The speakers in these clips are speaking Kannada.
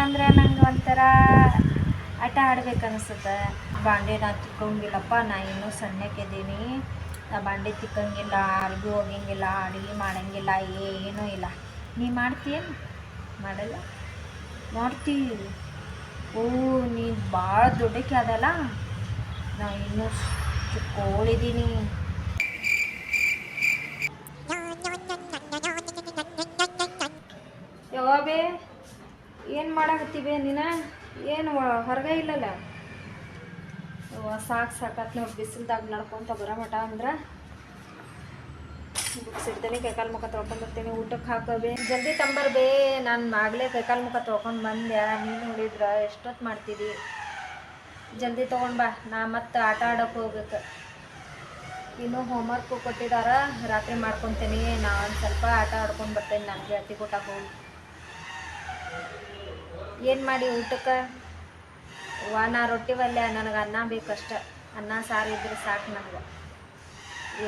ಬಂದ್ರೆ ನಂಗೆ ಒಂಥರ ಆಟ ಆಡ್ಬೇಕು ಅನಿಸುತ್ತೆ ಬಾಂಡೆ ನಾ ತಿಕ್ಕೊಂಗಿಲ್ಲಪ್ಪ, ನಾ ಇನ್ನೂ ಸಣ್ಣಕ್ಕಿದ್ದೀನಿ ನಾ ಬಾಂಡೆ ತಿಕ್ಕಂಗಿಲ್ಲ, ಅರ್ಬಿ ಹೋಗಂಗಿಲ್ಲ, ಅಡುಗೆ ಮಾಡಂಗಿಲ್ಲ, ಏನೂ ಇಲ್ಲ. ನೀ ಮಾಡ್ತೀಯೇನು ಮಾಡಲ್ಲ? ಮಾಡ್ತೀವಿ ಓ, ನೀನು ಭಾಳ ದೊಡ್ಡಕ್ಕೆ ಅದಲ್ಲ. ನಾ ಇನ್ನೂ ಚಿಕ್ಕೋಳಿದ್ದೀನಿ. ಏನು ಮಾಡಾಕತ್ತೀವಿ? ನಿನ? ಏನು ಹೊರಗೆ ಇಲ್ಲಲ್ಲ? ಸಾಕು ಸಾಕತ್ ನೋಡಿ, ಬಿಸಿಲ್ದಾಗ ನಡ್ಕೊತ ಬರೋ ಮಠ ಅಂದ್ರೆ. ಬುಕ್ಸ್ ಇಡ್ತೇನೆ, ಕೈಕಾಲು ಮುಖ ತೊಳ್ಕೊಂಡು ಬರ್ತೀನಿ ಊಟಕ್ಕೆ ಹಾಕೋಬೇ. ಜಲ್ದಿ ತಂಬರ್ಬೇ, ನಾನು ಆಗಲೇ ಕೈಕಾಲು ಮುಖ ತೊಳ್ಕೊಂಡು ಬಂದೆ, ನೀನು ನೋಡಿದ್ರ ಎಷ್ಟೊತ್ತು ಮಾಡ್ತೀವಿ ಜಲ್ದಿ ತೊಗೊಂಡು ಬಾ, ನಾ ಮತ್ತೆ ಆಟ ಆಡೋಕೆ ಹೋಗ್ಬೇಕು. ಇನ್ನೂ ಹೋಮ್ವರ್ಕು ಕೊಟ್ಟಿದಾರ, ರಾತ್ರಿ ಮಾಡ್ಕೊತೀನಿ, ನಾನು ಒಂದು ಸ್ವಲ್ಪ ಆಟ ಆಡ್ಕೊಂಡು ಬರ್ತೇನೆ, ನನಗೆ ಅತಿ ಕೊಟ್ಟಾಗ ಹೋಗಿ. ಏನು ಮಾಡಿ ಊಟಕ್ಕೆ? ನಾ ರೊಟ್ಟಿ ಒಲ್ಲೆ, ನನಗೆ ಅನ್ನ ಬೇಕಷ್ಟ. ಅನ್ನ, ಸಾರು ಇದ್ರೆ ಸಾಕು ನನಗೆ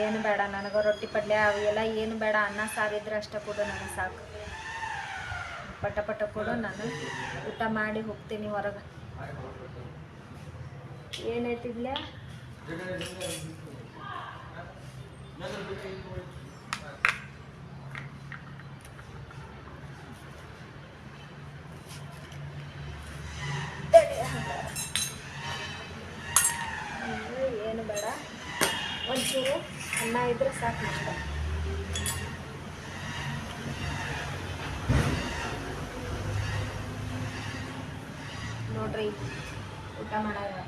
ಏನು ಬೇಡ, ನನಗೆ ರೊಟ್ಟಿ ಪಲ್ಯ ಅವೆಲ್ಲ ಏನು ಬೇಡ, ಅನ್ನ, ಸಾರು ಇದ್ರೆ ಅಷ್ಟೇ ಕೊಡು, ನನಗೆ ಸಾಕು. ಪಟ ಪಟ ಕೊಡು, ನಾನು ಊಟ ಮಾಡಿ ಹೋಗ್ತೀನಿ ಹೊರಗೆ. ಏನೈತಿದ್ಲ ಏನು ಬೇಡ ಒಂಚೂರು ಅನ್ನ ಇದ್ರೆ ನೋಡ್ರಿ ಊಟ ಮಾಡೋದು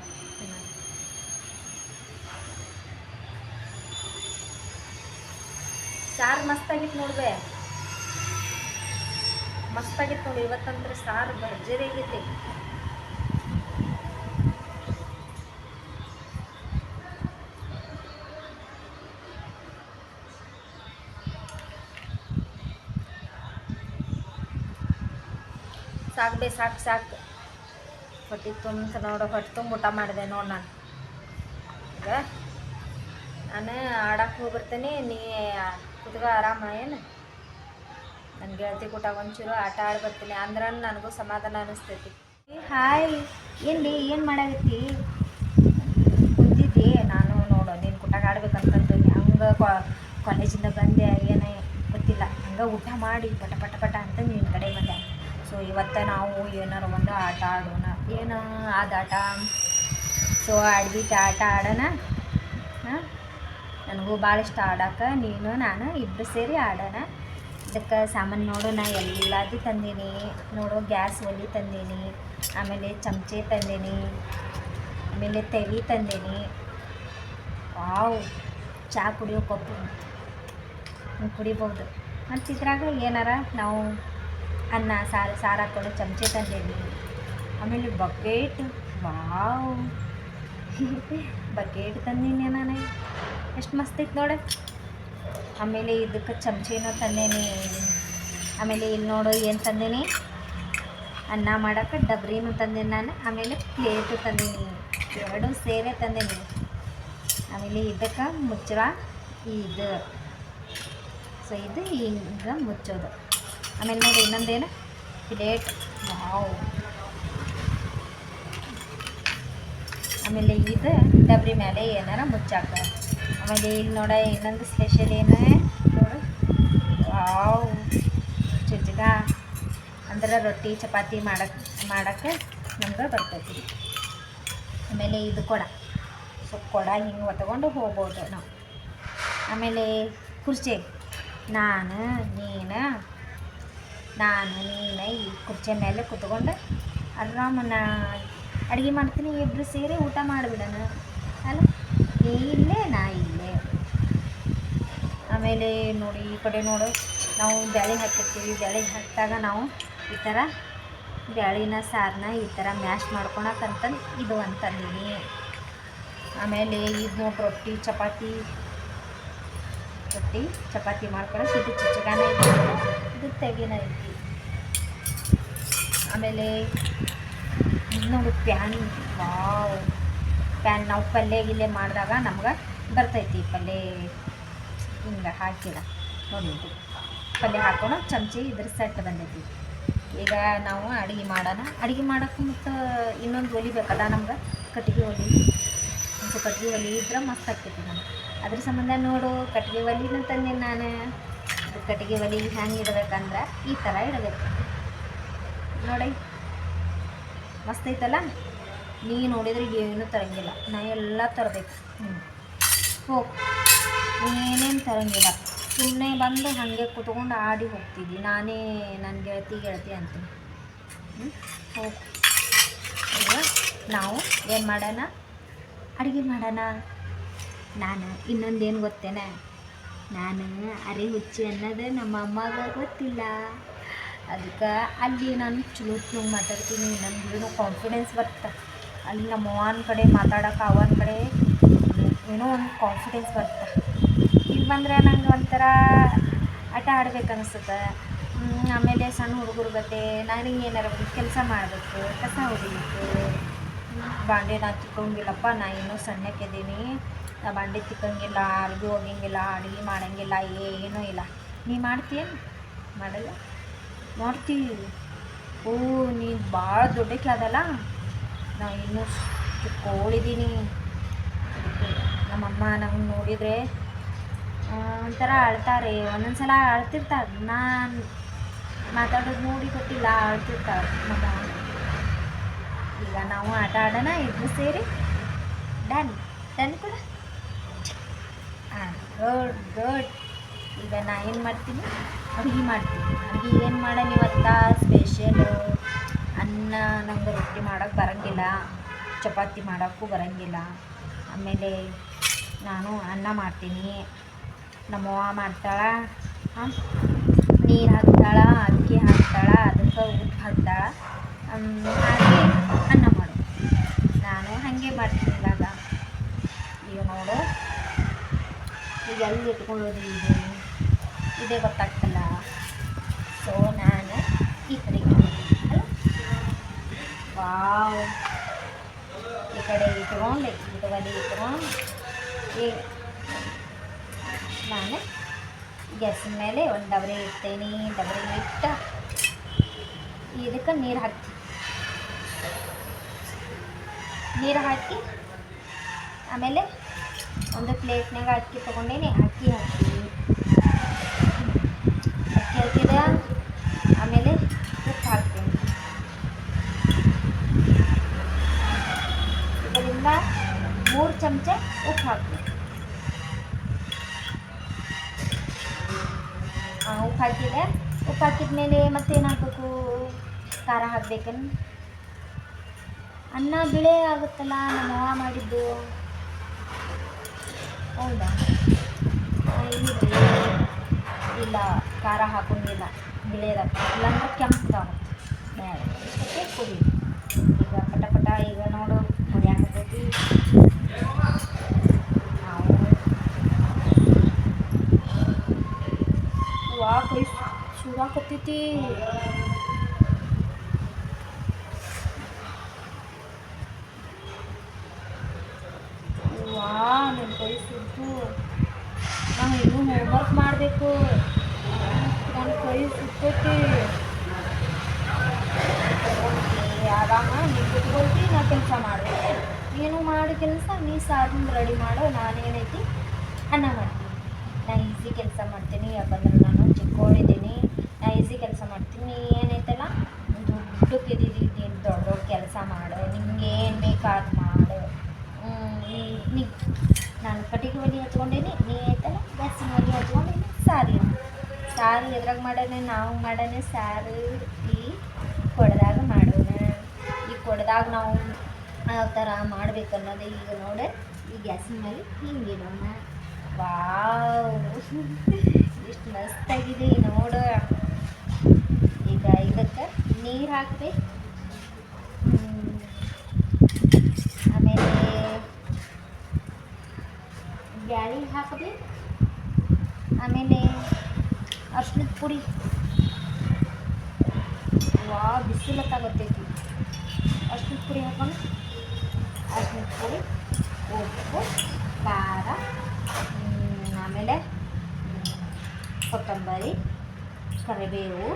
ಸಾರು ಮಸ್ತಾಗಿತ್ತು ನೋಡ್ಬೆ. ಮಸ್ತಾಗಿತ್ತು ನೋಡಿ ಇವತ್ತಂದ್ರೆ ಸಾರು ಭರ್ಜರಿ ಆಗೈತಿ. ಸಾಕು ಬೇ ಸಾಕು ಸಾಕು. ಹೊಟ್ಟೆ ತುಂಬ ನೋಡು, ಹೊಟ್ಟೆ ತುಂಬ ಊಟ ಮಾಡಿದೆ ನೋಡಿ ನಾನು. ಈಗ ನಾನು ಆಡಕ್ಕೆ ಹೋಗಿರ್ತೀನಿ ನೀ ಕುತ್ಕೋ ಆರಾಮ, ಏನು? ನನ್ನ ಗೆಳತಿ ಕೂಟ ಒಂಚೂರು ಆಟ ಆಡಿ ಬರ್ತೀನಿ ಅಂದ್ರೆ ನನಗೂ ಸಮಾಧಾನ ಅನಿಸ್ತೈತಿ. ಹಾಯ್ ಏನು ಏನು ಮಾಡಾಗತ್ತಿ ಕುಂತಿದ್ದಿ, ನಾನು ನೋಡು, ನೀನು ಕುಟಾಗ ಆಡ್ಬೇಕಂತಂದು ಹಂಗೆ ಕಾಲೇಜಿಂದ ಬಂದೆ, ಏನೇ ಗೊತ್ತಿಲ್ಲ. ಹಂಗೆ ಊಟ ಮಾಡಿ, ಪಟ ಪಟ ಪಟ ಅಂತ ನಿನ್ನ ಕಡೆ ಬಂದೆ. ಸೊ ಇವತ್ತು ನಾವು ಏನಾರು ಒಂದು ಆಟ ಆಡೋಣ. ಏನು ಆಟ. ಸೊ ಆಡ್ಬಿಟ್ಟು ಆಟ ಆಡೋಣ. ಹಾಂ? ನನಗೂ ಭಾಳ ಇಷ್ಟ ಆಡೋಕೆ. ನೀನು, ನಾನು ಇಬ್ಬರು ಸೇರಿ ಆಡೋಣ. ಇದಕ್ಕೆ ಸಾಮಾನು ನೋಡು, ನಾ ಎಲ್ಲದೂ ತಂದೀನಿ. ನೋಡು, ಗ್ಯಾಸ್ ಒಲಿ ತಂದೀನಿ. ಆಮೇಲೆ ಚಮಚೆ ತಂದೀನಿ. ಆಮೇಲೆ ತೆವಿ ತಂದೀನಿ. ವಾವ್! ಚಹಾ ಕುಡಿಯೋ ಕಪ್ಪು. ಕುಡಿಬೋದು. ಮತ್ತು ಇದ್ರಾಗ ಏನಾರ? ನಾವು ಅನ್ನ, ಸಾರು ಸಾರು ಹಾಕ್ಕೊಂಡು ಚಮಚೆ ತಂದೇನಿ ಆಮೇಲೆ ಬಕೆಟ್, ವಾವ್. ಬಕೆಟ್ ತಂದೀನಿ ನಾನು? ಎಷ್ಟು ಮಸ್ತ್ ಇತ್ತು ನೋಡೆ. ಆಮೇಲೆ ಇದಕ್ಕೆ ಚಮಚೆನೂ ತಂದೇನಿ. ಆಮೇಲೆ ಇಲ್ಲಿ ನೋಡು ಏನು ತಂದೇನಿ? ಅನ್ನ ಮಾಡೋಕೆ ಡಬ್ರಿನೂ ತಂದೇನಿ ನಾನು. ಆಮೇಲೆ ಪ್ಲೇಟು ತಂದೀನಿ. ಎರಡು ಸೇರೆ ತಂದೇನಿ. ಆಮೇಲೆ ಇದಕ್ಕೆ ಮುಚ್ಚಳ, ಇದು. ಸೊ ಇದು ಹಿಂಗೆ ಮುಚ್ಚೋದು. ಆಮೇಲೆ ನೋಡಿ ಇನ್ನೊಂದೇನು? ಪ್ಲೇಟ್ ವಾವ್ ಆಮೇಲೆ ಇದು ಡಬ್ರಿ ಮೇಲೆ ಏನಾರ ಮುಚ್ಚಾಕ ಆಮೇಲೆ ಇಲ್ಲಿ ನೋಡ ಇನ್ನೊಂದು ಸ್ಪೆಷಲ್ ಏನು? ನೋಡು. ವಾವ್ ಚುಚ್ಗ ಅಂದ್ರೆ ರೊಟ್ಟಿ, ಚಪಾತಿ ಮಾಡಕ್ಕೆ ಮಾಡಕ್ಕೆ ನಮ್ಗೆ ಬರ್ತೈತಿ. ಆಮೇಲೆ ಇದು ಕೊಡ. ಸೊ ಕೊಡ ಹಿಂಗೆ ಹೊತ್ಕೊಂಡು ಹೋಗ್ಬೋದು ನಾವು. ಆಮೇಲೆ ಕುರ್ಚಿ. ನಾನು, ನೀನು ನಾನು, ನೀನು, ಈ ಕುರ್ಚಿ ಮೇಲೆ ಕುತ್ಕೊಂಡು ಆರಾಮನ್ನ ಅಡುಗೆ ಮಾಡ್ತೀನಿ ಇಬ್ಬರು ಸೇರಿ ಊಟ ಮಾಡಿಬಿಡೋಣ. ಅಲ್ಲ ನೀ ಇಲ್ಲೇ ನಾ ಇಲ್ಲೇ. ಆಮೇಲೆ ನೋಡಿ, ಈ ಕಡೆ ನೋಡು, ನಾವು ಬ್ಯಾಳಿ ಹಾಕಿರ್ತೀವಿ. ಬ್ಯಾಳೆ ಹಾಕಿದಾಗ ನಾವು ಈ ಥರ ಬ್ಯಾಳಿನ ಸಾರನ್ನ ಈ ಥರ ಮ್ಯಾಶ್ ಮಾಡ್ಕೊಳಕ್ಕಂತಂದು ಇದು ಅಂತಂದೀನಿ. ಆಮೇಲೆ ಇದು ನೋಡಿ ರೊಟ್ಟಿ, ಚಪಾತಿ ರೊಟ್ಟಿ ಚಪಾತಿ ಮಾಡ್ಕೊಳ್ಳೋ ಇದು ಚಿಚ್ಚಗಾನ ಇದು. ತೆಗಿನ ಐತಿ ಆಮೇಲೆ ಇನ್ನೊಂದು ಪ್ಯಾನ್. ವಾವ್. ಪ್ಯಾನ್ ನಾವು ಪಲ್ಯ ಗಿಲ್ಲೆ ಮಾಡಿದಾಗ ನಮ್ಗೆ ಬರ್ತೈತಿ. ಪಲ್ಯ ಹಿಂಗೆ ಹಾಕಿದ. ನೋಡಿ ಪಲ್ಯ ಹಾಕೊಂಡು ಚಮಚಿ ಇದ್ರ ಸೆಟ್ ಬಂದೈತಿ. ಈಗ ನಾವು ಅಡುಗೆ ಮಾಡೋಣ. ಅಡುಗೆ ಮಾಡೋಕ್ಕೂ ಮತ್ತು ಇನ್ನೊಂದು ಒಲಿ ಬೇಕಲ್ಲ ನಮ್ಗೆ? ಕಟ್ಟಿಗೆ ಒಲಿ. ಒಂದು ಕಟ್ಟಿಗೆ ಒಲಿ ಇದ್ರೆ ಮಸ್ತ್ ಆಗ್ತೈತಿ ನಮ್ಗೆ. ಅದ್ರ ಸಂಬಂಧ ನೋಡು, ಕಟ್ಟಿಗೆ ಒಲಿನ ತಂದೆ ನಾನು. ಕಟ್ಟಿಗೆ ಒಲಿ ಹೆಂಗೆ ಇಡಬೇಕಂದ್ರೆ ಈ ಥರ ಇಡಬೇಕು. ನೋಡಿ, ಮಸ್ತ್ ಐತಲ್ಲ? ನೀ ನೋಡಿದ್ರೆ ಏನೂ ತರಂಗಿಲ್ಲ. ನಾ ಎಲ್ಲ ತರಬೇಕು. ಹ್ಞೂ ಹೋ, ಏನೇನು ತರಂಗಿಲ್ಲ. ಸುಮ್ಮನೆ ಬಂದು ಹಾಗೆ ಕುತ್ಕೊಂಡು ಆಡಿ ಹೋಗ್ತಿದ್ದಿ. ನಾನೇ ನನ್ನ ಗೆಳತಿ ಗೆಳತಿ ಅಂತೀನಿ. ಹ್ಞೂ ಹೋಗಿ ನಾವು ಏನು ಮಾಡೋಣ? ಅಡುಗೆ ಮಾಡೋಣ. ನಾನು ಇನ್ನೊಂದೇನು ಗೊತ್ತೇನೆ? ನಾನು ಅರೆ ಹುಚ್ಚಿ ಅನ್ನೋದು ನಮ್ಮ ಅಮ್ಮಗೆ ಗೊತ್ತಿಲ್ಲ. ಅದಕ್ಕೆ ಅಲ್ಲಿ ನಾನು ಚಲೋ ಮಾತಾಡ್ತೀನಿ. ನನಗೇನೋ ಕಾನ್ಫಿಡೆನ್ಸ್ ಬರ್ತದೆ ಅಲ್ಲಿ ನಮ್ಮ ಅವ್ವನ ಕಡೆ ಮಾತಾಡೋಕೆ ಅವನ ಕಡೆ ಏನೋ ಒಂದು ಕಾನ್ಫಿಡೆನ್ಸ್ ಬರ್ತದೆ ಇಲ್ಲಿ ಬಂದ್ರೆ ನಂಗೆ ಒಂಥರ ಆಟ ಆಡ್ಬೇಕು ಅನಿಸುತ್ತೆ. ಆಮೇಲೆ ಸಣ್ಣ ಹುಡುಗರು ಗತೆ, ನಾನು ಏನಾರ ಕೆಲಸ ಮಾಡಬೇಕು, ಕಸ ಹೊಡಿಬೇಕು. ಬಾಂಡೆ ನಾ ತಿಕ್ಕೊಂಗಿಲ್ಲಪ್ಪ ನಾ ಇನ್ನೂ ಸಣ್ಣಕ್ಕಿದ್ದೀನಿ. ನಾ ಬಾಂಡೆ ತಿಕ್ಕಂಗಿಲ್ಲ ಅರ್ಬಿ ಹೋಗಂಗಿಲ್ಲ, ಅಡುಗೆ ಮಾಡೋಂಗಿಲ್ಲ, ಏನೂ ಇಲ್ಲ. ನೀ ಮಾಡ್ತೀಯೇನು ಮಾಡಲ್ಲ? ಮಾಡ್ತೀವಿ. ಓ ನೀನು ಭಾಳ ದೊಡ್ಡಕ್ಕೆ ಅದಲ್ಲ. ನಾ ಇನ್ನೂ ಚಿಕ್ಕೋಳಿದ್ದೀನಿ ನಮ್ಮಮ್ಮ ನಮ್ಗೆ ನೋಡಿದರೆ ಒಂಥರ ಅಳ್ತಾರೆ. ಒಂದೊಂದು ಸಲ ಅಳ್ತಿರ್ತಾರೆ. ನಾನು ಮಾತಾಡೋದು ನೋಡಿ ಗೊತ್ತಿಲ್ಲ, ಅಳ್ತಿರ್ತಾರೆ ಮಗ. ಈಗ ನಾವು ಆಟ ಆಡೋಣ ಇಬ್ಬರು ಸೇರಿ. ಡನ್ ಡನ್ ಕೂಡ? ಗುಡ್ ಗುಡ್ ಈಗ ನಾ ಏನು ಮಾಡ್ತೀನಿ? ಅಡುಗೆ ಮಾಡ್ತೀನಿ. ಅಡುಗೆ ಏನು ಮಾಡೋಣ ಇವತ್ತ? ಸ್ಪೆಷಲು ಅನ್ನ ನಂಗೆ ರೊಟ್ಟಿ ಮಾಡೋಕ್ಕೆ ಬರೋಂಗಿಲ್ಲ. ಚಪಾತಿ ಮಾಡೋಕ್ಕೂ ಬರೋಂಗಿಲ್ಲ. ಆಮೇಲೆ ನಾನು ಅನ್ನ ಮಾಡ್ತೀನಿ. ನಮ್ಮವ್ವ ಮಾಡ್ತಾಳೆ. ನೀರು ಹಾಕ್ತಾಳೆ, ಅಕ್ಕಿ ಹಾಕ್ತಾಳೆ ಅದಕ್ಕೆ ಉಪ್ಪು ಹಾಕ್ತಾಳೆ. ಹಾಗೆ ಅನ್ನ ಮಾಡು ನಾನು ಹಾಗೆ ಮಾಡ್ತೀನಿ ಇವಾಗ ಈಗ ನೋಡು ಈಗ ಎಲ್ಲಿ ಇಟ್ಕೊಳ್ಳೋದು ಇದು? ಇದೇ ಗೊತ್ತಾಗ್ತಲ್ಲ. ಸೊ ನಾನು ಈ ಕಡೆ ವಾವ್. ಈ ಕಡೆ ಇಟ್ಕೊಂಡು ಇದು ಬದಿ ಇಟ್ಕೊಂಡು, ಈ ನಾನು ಗ್ಯಾಸ್ ಮೇಲೆ ಒಂದು ಡಬರಿ ಇಡ್ತೀನಿ. ಡಬರಿ ಇಟ್ಟು ಇದಕ್ಕೆ ನೀರು ಹಾಕ್ತೀನಿ. ನೀರು ಹಾಕಿ ಆಮೇಲೆ ಒಂದು ಪ್ಲೇಟ್ನಾಗ ಅಕ್ಕಿ ತೊಗೊಂಡೇನಿ, ಅಕ್ಕಿ ಹಾಕ್ತೀನಿ. ಅಕ್ಕಿ ಹಾಕಿದ ಆಮೇಲೆ ಉಪ್ಪು ಹಾಕ್ತೀನಿ. ಇದರಿಂದ ಮೂರು ಚಮಚ ಉಪ್ಪು ಹಾಕ್ತೀನಿ. ಉಪ್ಪು ಹಾಕಿದೆ. ಉಪ್ಪು ಹಾಕಿದ ಮೇಲೆ ಮತ್ತೇನು ಹಾಕಬೇಕು ಖಾರ ಹಾಕ್ಬೇಕೇನು? ಅನ್ನ ಬಿಳೆ ಆಗುತ್ತಲ್ಲ, ನಮ್ಮ ಮಾಡಿದ್ದು. ಹೌದಾ? ಆ, ಇಲ್ರಿ ಇಲ್ಲ ಖಾರ ಹಾಕೊಂಗಿಲ್ಲ ಬಿಳೆದಾಗ ಇಲ್ಲಾಂದ್ರೆ ಕೆಂಪ್ಗಾಗುತ್ತೆ ಬೇಡ ಓಕೆ ಕುಡಿ. ಈಗ ಪಟ ಪಟ ಈಗ ನೋಡು. ಕುಡಿಯಾಕತ್ತೈತಿ ನಾವು ವಾ ಕೈ ಸುಡಾಕತ್ತೈತಿ ವಾ ನನ್ನ ಕೈ ಸುಟ್ಟು ನಾವು ಇನ್ನೂ ಹೋಮ್ವರ್ಕ್ ಮಾಡಬೇಕು ನನ್ನ ಕೈ ಸುತ್ತೈತಿ ಆರಾಮ ನೀ ಕುತ್ಕೊಳ್ತಿ ನಾ ಕೆಲಸ ಮಾಡಬೇಕು. ನೀನು ಮಾಡೋ ಕೆಲಸ, ನೀ ಸಾರು ರೆಡಿ ಮಾಡು, ನಾನೇನೈತಿ? ಅನ್ನ ಮಾಡ್ತೀನಿ. ನಾ ಈಸಿ ಕೆಲಸ ಮಾಡ್ತೀನಿ ಯಾಕಂದ್ರೆ ನಾನು ಚಿಕ್ಕೋಳಿದ್ದೀನಿ. ನಾ ಈಸಿ ಕೆಲಸ ಮಾಡ್ತೀನಿ. ನೀ ಏನೈತಲ್ಲ ದುಡ್ಡು ದೊಡ್ಡ ದೊಡ್ಡ ಕೆಲಸ ಮಾಡು. ನಿಮ್ಗೆ ಏನು ಬೇಕಾದ ಮಾಡು. ನೀ ನಾನು ಕಟ್ಟಿಗೆ ಒಲಿ ಹಚ್ಕೊಂಡೇನಿ ನೀ ಐತಲ್ಲ ಗ್ಯಾಸಿನ ಒಲಿ ಹಚ್ಕೊಂಡೇನಿ ಸಾರಿ ಸಾರಿ ಎದ್ರಾಗ ಮಾಡೋಣ ನಾವು ಮಾಡೋಣ ಸಾರು ಈ ಕೊಡದಾಗ ಮಾಡೋಣ ಈ ಕೊಡದಾಗ ನಾವು ಯಾವ ಥರ ಮಾಡ್ಬೇಕು ಅನ್ನೋದು ಈಗ ನೋಡಿ, ಈ ಗ್ಯಾಸಿನ ಮೇಲೆ ಹಿಂಗೆ ಇಡೋಣ ವಾವ್. ಎಷ್ಟು ಮಸ್ತಾಗಿದೆ ನೋಡು. ಈಗ ಇದಕ್ಕೆ ನೀರು ಹಾಕ್ಬೇಕು. ಆಮೇಲೆ ಬ್ಯಾಳಿ ಹಾಕಬೇಕು. ಆಮೇಲೆ ಅರ್ಶಿನದ ಪುಡಿ. ವಾ ಬಿಸಿಲತ್ತಾಗತ್ತೈತಿ ಅರ್ಶಿನದ ಪುಡಿ ಹಾಕೊಂಡು ಅರ್ಶಿನದ ಪುಡಿ, ಉಪ್ಪು, ಖಾರ ಆಮೇಲೆ ಕೊತ್ತಂಬರಿ, ಕರಿಬೇವು,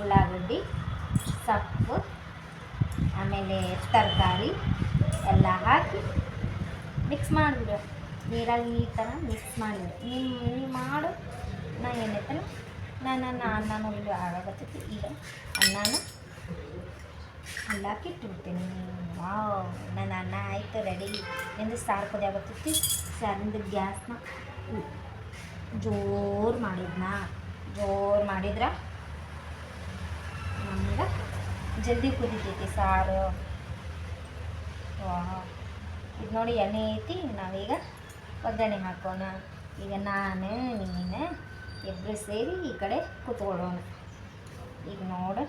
ಉಳ್ಳಾಗಡ್ಡಿ, ಸೊಪ್ಪು, ಆಮೇಲೆ ತರಕಾರಿ ಎಲ್ಲ ಹಾಕಿ ಮಿಕ್ಸ್ ಮಾಡಿಬಿಡು. ನೀರಾಗಿ ಈ ಥರ ಮಿಕ್ಸ್ ಮಾಡಿಬಿಡು. ನಿಮ್ಮ ನೀವು ಮಾಡು. ನಾ ಏನೈತಲ್ಲ ನಾನು ನನ್ನ ಅನ್ನನೂ ಇಲ್ಲಿ ಆಗತ್ತೈತಿ ಈಗ ಅನ್ನನ ಅಲ್ಲಾಕಿ ಇಟ್ಬಿಡ್ತೀನಿ. ವಾವ್, ನನ್ನ ಅನ್ನ ಆಯ್ತು ರೆಡಿ ಎಂದು ಸಾರು ಕುದಿಯಾಗತ್ತೈತಿ ಸಾರಿಂದ ಗ್ಯಾಸ್ನ ಜೋರು ಮಾಡಿದ್ನ? ಜೋರು ಮಾಡಿದ್ರೆ? ನಮ್ಗೆ ಜಲ್ದಿ ಕುದಿತೈತಿ ಸಾರು. ಇದು ನೋಡಿ ಎಣ್ಣೆ ಐತಿ, ನಾವೀಗ ಒಗ್ಗರಣೆ ಹಾಕೋಣ. ಈಗ ನಾನು, ನೀನು ಇಬ್ಬರು ಸೇರಿ ಈ ಕಡೆ ಕೂತ್ಕೊಳ್ಳೋಣ ಈಗ ನೋಡು.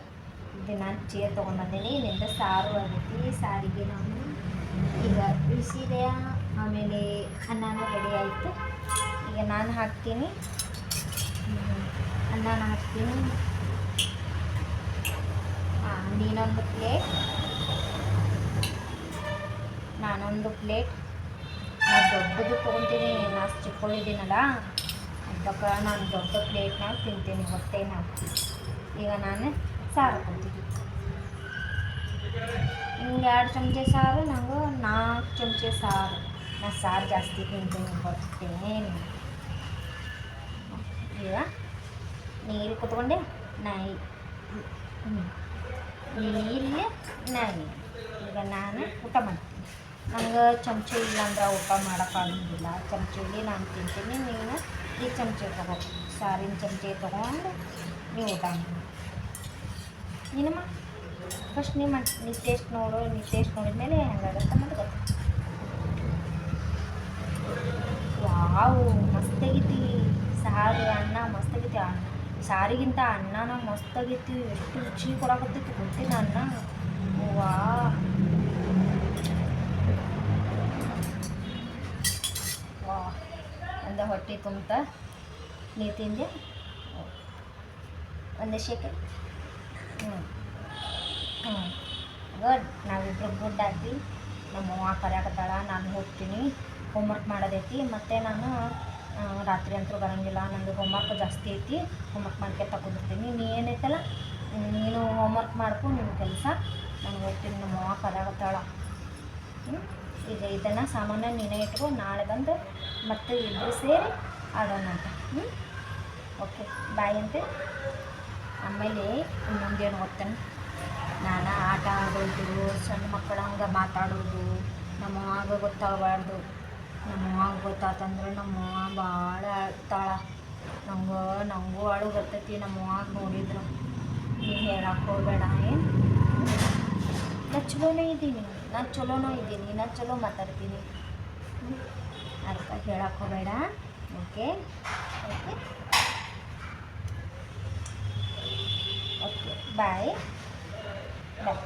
ನಾನು ಚೇರ್ ತೊಗೊಂಡ್ಬಂದೀನಿ ನಿಂದ ಸಾರು ಆಗೈತಿ ಸಾರಿಗೆ ನಾನು ಈಗ ಬಿಸಿದೆ ಆಮೇಲೆ ಅನ್ನನೂ ರೆಡಿ ಆಯಿತು. ಈಗ ನಾನು ಹಾಕ್ತೀನಿ. ಅನ್ನಾನ ಹಾಕ್ತೀನಿ. ಹಾಂ ನೀನೊಂದು ಪ್ಲೇಟ್. ನಾನೊಂದು ಪ್ಲೇಟ್. ನಾನು ದೊಡ್ಡದು ತೊಗೊತೀನಿ, ನಾನು ಚಿಕ್ಕೊಂಡಿದ್ದೀನಲ್ಲ ಅದಕ್ಕ ನಾನು ದೊಡ್ಡ ಪ್ಲೇಟ್ನಾಗ ತಿಂತೀನಿ, ಹೊಟ್ಟೆನ. ಈಗ ನಾನು ಸಾರು ಕೊಡ್ತೀನಿ ಹಿಂಗೆ ಎರಡು ಚಮಚೆ ಸಾರು, ನಂಗೆ ನಾಲ್ಕು ಚಮಚೆ ಸಾರು. ನಾ ಸಾರು ಜಾಸ್ತಿ ತಿಂತೀನಿ ಗೊತ್ತೇನು ಈಗ ನೀರು ಕುತ್ಕೊಂಡೆ, ನಾಯಿ. ನೀರಿಲ್ಲ ನಾಯಿ. ಈಗ ನಾನು ಊಟ ಮಾಡ್ತೀನಿ. ನಂಗೆ ಚಮಚ ಇಲ್ಲಾಂದ್ರೆ ಊಟ ಮಾಡೋಕ್ಕಾಗಂಗಿಲ್ಲ ಚಮಚಲ್ಲಿ ನಾನು ತಿಂತೀನಿ, ನೀನು ಈ ಚಮಚ ತಗೋ. ಸಾರಿನ ಚಮಚ ತೊಗೊಂಡು ನೀವು ಊಟ ಮಾಡಿ. ನೀನಮ್ಮ ಫಸ್ಟ್ ನಿಮ್ಮ ನೀ ಟೇಸ್ಟ್ ನೋಡು ನೀ ಟೇಸ್ಟ್ ನೋಡಿದ್ಮೇಲೆ ಹೆಂಗಾಗತ್ತೆ ಮತ್ತೆ ಗೊತ್ತು? ವಾವ್ ಮಸ್ತಾಗೈತಿ. ಸಾರು, ಅನ್ನ ಮಸ್ತಾಗೈತಿ. ಅನ್ನ, ಸಾರಿಗಿಂತ ಅನ್ನನ ಮಸ್ತಾಗೈತಿ. ಎಷ್ಟು ರುಚಿ ಕೊಡಕತ್ತಿತ್ತು ಗೊತ್ತಿಲ್ಲ ಅನ್ನ. ವಾ ವಾ ಒಂದು ಹೊಟ್ಟೆ ತುಂಬ ನೀ ತಿಂದೆ. ಒಂದೇ ಶೇಕೆ ಹ್ಞೂ ಹ್ಞೂ ಗುಡ್ ನಾವಿಬ್ರು ಗುಡ್ ಆಗಿ ನಮ್ಮ ಅವ್ವ ಕರೆಯಾಕತ್ತಾಳ, ನಾನು ಹೋಗ್ತೀನಿ. ಹೋಮ್ವರ್ಕ್ ಮಾಡೋದೈತಿ. ಮತ್ತು ನಾನು ರಾತ್ರಿ ಅಂತೂ ಬರೋಂಗಿಲ್ಲ. ನಂದು ಹೋಮ್ವರ್ಕ್ ಜಾಸ್ತಿ ಐತಿ. ಹೋಮ್ವರ್ಕ್ ಮಾಡ್ಕೊತ ಕುಂದಿರ್ತೀನಿ ನೀ ಏನೈತಲ್ಲ? ನೀನು ಹೋಮ್ವರ್ಕ್ ಮಾಡ್ಕೊ ನಿನ್ನ ಕೆಲಸ. ನಾನು ಹೋಗ್ತೀನಿ. ನಮ್ಮ ಹ್ಞೂ ಈಗ ಇದನ್ನು ಸಾಮಾನ್ಯ ನೀನೇ ಇಟ್ಕೊ. ನಾಳೆ ಬಂದು ಮತ್ತೆ ಇಬ್ಬರು ಸೇರಿ ಆಡೋಣ ಅಂತ. ಹ್ಞೂ ಓಕೆ ಬಾಯ್ ಅಂತೆ. ಆಮೇಲೆ ಇನ್ನೊಂದೇನು ಗೊತ್ತೇನು? ನಾನು ಆಟ ಆಡೋದು ಸಣ್ಣ ಮಕ್ಕಳ ಹಂಗೆ ಮಾತಾಡೋದು, ನಮ್ಮ ಆಗ ಗೊತ್ತಾಗಬಾರ್ದು. ನಮ್ಮ ಆಗ ಗೊತ್ತಾತಂದ್ರೆ ನಮ್ಮ ಭಾಳ ಅಳ್ತಾಳ ನಂಗೆ ನನಗೂ ಅಳು ಬರ್ತೈತಿ, ನಮ್ಮ ಆಗ ನೋಡಿದ್ರು. ನೀವು ಹೇಳಕ್ಕೆ ಹೋಗಬೇಡ, ಏನು? ನಾ ಚಲೋನೇ ಇದ್ದೀನಿ. ನಾನು ಚಲೋನೂ ಇದ್ದೀನಿ. ನಾನು ಚಲೋ ಮಾತಾಡ್ತೀನಿ? ಅದಕ್ಕೆ ಹೇಳಕ್ಕೆ ಹೋಗಬೇಡ. Okay okay okay bye bye